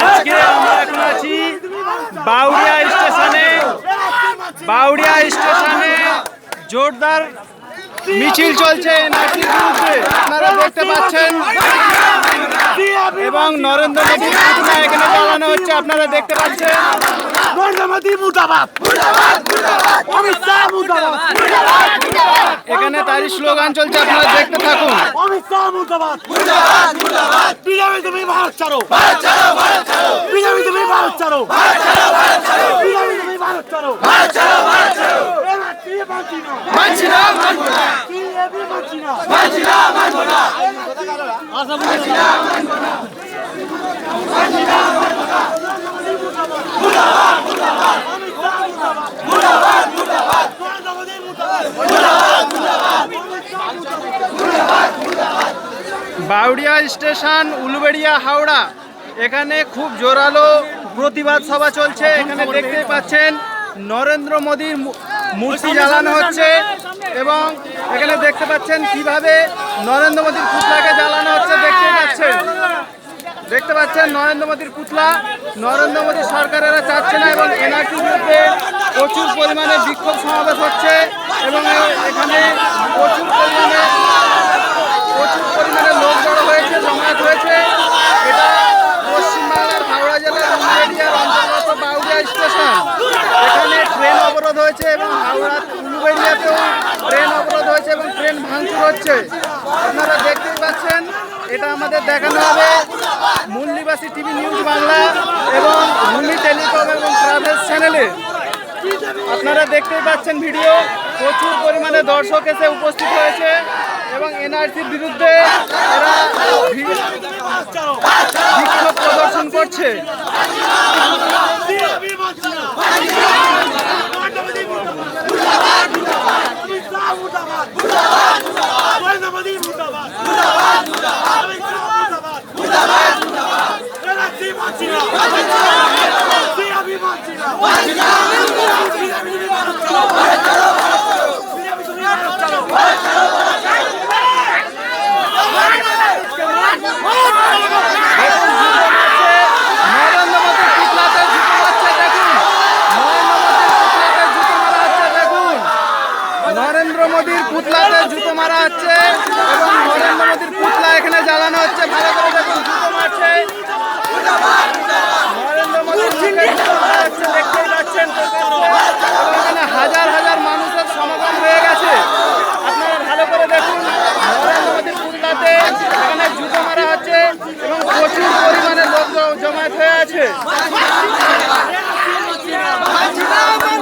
আজকে আমরা এখন আছি বাউরিয়া স্টেশনে। বাউরিয়া স্টেশনে জোরদার মিছিল চলছে আপনারা দেখতে পাচ্ছেন। এবং নরেন্দ্র মোদীর এখানে জ্বালানো হচ্ছে, আপনারা দেখতে পাচ্ছেন। মোদী মুর্দাবাদ অমিত শাহ মুর্দাবাদ এখানে তারই স্লোগান চলছে আপনারা দেখতে থাকুন। অমিত শাহ মুর্দাবাদ বিজেপি তুমি ভারত ছাড়ো। বিজেপি তুমি ভারত ছাড়ো। বিজেপি তুমি ভারত ছাড়ো। মানছি না মানছি বাউরিয়া স্টেশন, উলুবেড়িয়া, হাওড়া। এখানে খুব জোরালো প্রতিবাদ সভা চলছে। এখানে দেখতেই পাচ্ছেন, নরেন্দ্র মোদীর মূর্তি জ্বালানো হচ্ছে এবং এখানে দেখতে পাচ্ছেন কীভাবে নরেন্দ্র মোদীর পুতলাকে জ্বালানো হচ্ছে। দেখতেই পাচ্ছেন। দেখতে পাচ্ছেন নরেন্দ্র মোদীর পুতলা। নরেন্দ্র মোদী সরকারেরা চাচ্ছে না এবং এনআরটির বিরুদ্ধে প্রচুর পরিমাণে বিক্ষোভ সমাবেশ হচ্ছে এবং এখানে প্রচুর পরিমাণে প্রচুর পরিমাণে লোক জড়ো হয়েছে জমায়েত হয়েছে এটা পশ্চিমবাংলার হাওড়া জেলার উলুবেড়িয়ার অন্তর্গত বাউরিয়া স্টেশন এখানে ট্রেন অবরোধ হয়েছে এবং হাওড়া উলুবেড়িয়াতেও ট্রেন অবরোধ হয়েছে এবং ট্রেন ভাঙচুর হচ্ছে। আপনারা দেখতেই পাচ্ছেন, এটা আমাদের দেখানো হবে। মূল্যবাসী টিভি নিউজ বাংলা এবং ভূমি টেলিকম এবং ট্রাভেলস চ্যানেলে। আপনারা দেখতেই পাচ্ছেন ভিডিও, প্রচুর পরিমাণে দর্শক এসে উপস্থিত হয়েছে এবং এনআরসির বিরুদ্ধে এরা বিক্ষোভ প্রদর্শন করছে বিজেপি মানছি না নরেন্দ্র মোদী মুর্দাবাদ অমিত শাহ মুর্দাবাদ নরেন্দ্র মোদী মুর্দাবাদ অমিত শাহ মুর্দাবাদ এনআরসি মানছি না বিজেপি মানছি না বিজেপি তুমি ভারত ছাড়ো বিজেপি তুমি ভারত ছাড়ো নরেন্দ্র মোদীর পুতলাতে জুতো মারছে দেখুন নরেন্দ্র মোদীর পুতলাতে জুতো মারা হচ্ছে দেখুন নরেন্দ্র মোদীর পুতলাতে জুতো মারা হচ্ছে এবং নরেন্দ্র মোদীর পুতলা এখানে জ্বালানো হচ্ছে ভালো করে দেখুন জুতো মারছে নরেন্দ্র মোদীর মুখে জুতো মারা হচ্ছে দেখতেই পাচ্ছেন এবং এখানে হাজার হাজার মানুষের সমাগম হয়ে গেছে আপনারা ভালো করে দেখুন নরেন্দ্র মোদীর পুতলাতে এখানে জুতো মারা হচ্ছে এবং প্রচুর পরিমাণে লোক জমায়েত হয়ে আছে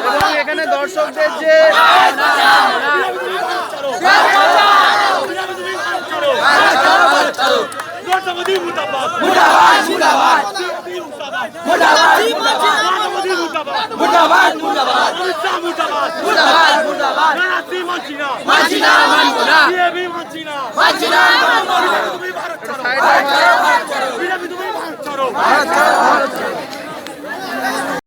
এবং এখানে দর্শকদের যে নরেন্দ্র মোদী মুর্দাবাদ মুর্দাবাদ মুর্দাবাদ মুর্দাবাদ নরেন্দ্র মোদী মুর্দাবাদ মুর্দাবাদ মুর্দাবাদ অমিত শাহ মুর্দাবাদ মুর্দাবাদ মুর্দাবাদ এনআরসি মানছি না মানছি না। মানছি না।